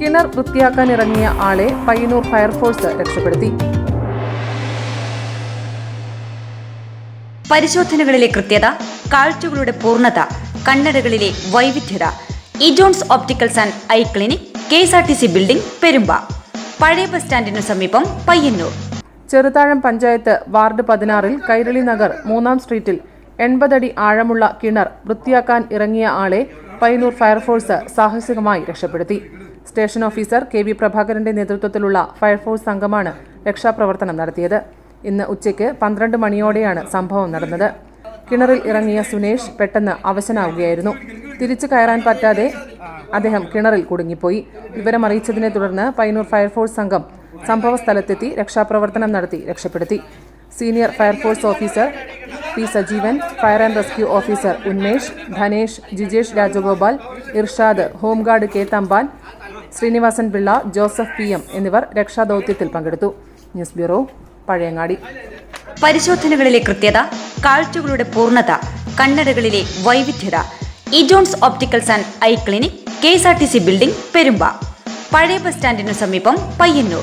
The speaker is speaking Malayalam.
കിണർ വൃത്തിയാക്കാൻ ഇറങ്ങിയ ആളെ പയ്യന്നൂർ ഫയർഫോഴ്സ് രക്ഷപ്പെടുത്തി. പരിശോധനകളിലെ കൃത്യത കാഴ്ചകളുടെ പൂർണത കണ്ണടകളിലെ വൈവിധ്യത. ഇജോൺസ് opticals and eye clinic K S R T C building Perumba. പഴയ ബസ് സ്റ്റാൻഡിനു സമീപം പയ്യന്നൂർ. ചെറുതാഴം പഞ്ചായത്ത് വാർഡ് പതിനാറിൽ കൈരളി നഗർ മൂന്നാം സ്ട്രീറ്റിൽ എൺപതടി ആഴമുള്ള കിണർ വൃത്തിയാക്കാൻ ഇറങ്ങിയ ആളെ പയ്യന്നൂർ ഫയർഫോഴ്സ് സാഹസികമായി രക്ഷപ്പെടുത്തി. സ്റ്റേഷൻ ഓഫീസർ കെ വി പ്രഭാകരന്റെ നേതൃത്വത്തിലുള്ള ഫയർഫോഴ്സ് സംഘമാണ് രക്ഷാപ്രവർത്തനം നടത്തിയത്. ഇന്ന് ഉച്ചയ്ക്ക് പന്ത്രണ്ട് മണിയോടെയാണ് സംഭവം നടന്നത്. കിണറിൽ ഇറങ്ങിയ സുനേഷ് പെട്ടെന്ന് അവശനാവുകയായിരുന്നു. തിരിച്ചു കയറാൻ പറ്റാതെ അദ്ദേഹം കിണറിൽ കുടുങ്ങിപ്പോയി. വിവരമറിയിച്ചതിനെ തുടർന്ന് പയ്യന്നൂർ ഫയർഫോഴ്സ് സംഘം സംഭവസ്ഥലത്തെത്തി രക്ഷാപ്രവർത്തനം നടത്തി രക്ഷപ്പെടുത്തി. Senior fire force officer P Sajeevan fire and rescue officer Unmesh Dhanesh Jijesh Rajagopal Irshad home guard K Thampan Sreenivasan Pillai Joseph P M എന്നിവർ രക്ഷാദൌത്യത്തിൽ പങ്കെടുത്തു. News bureau Pazhayangadi. പരിശോധനകളിലെ കൃത്യത കാഴ്ചകളുടെ പൂർണത കണ്ണടകളിലെ വൈവിധ്യത. ഇജോൺസ് opticals and eye clinic K S R T C building Perumba. പഴയ ബസ് സ്റ്റാൻഡിനു സമീപം പയ്യന്നൂർ.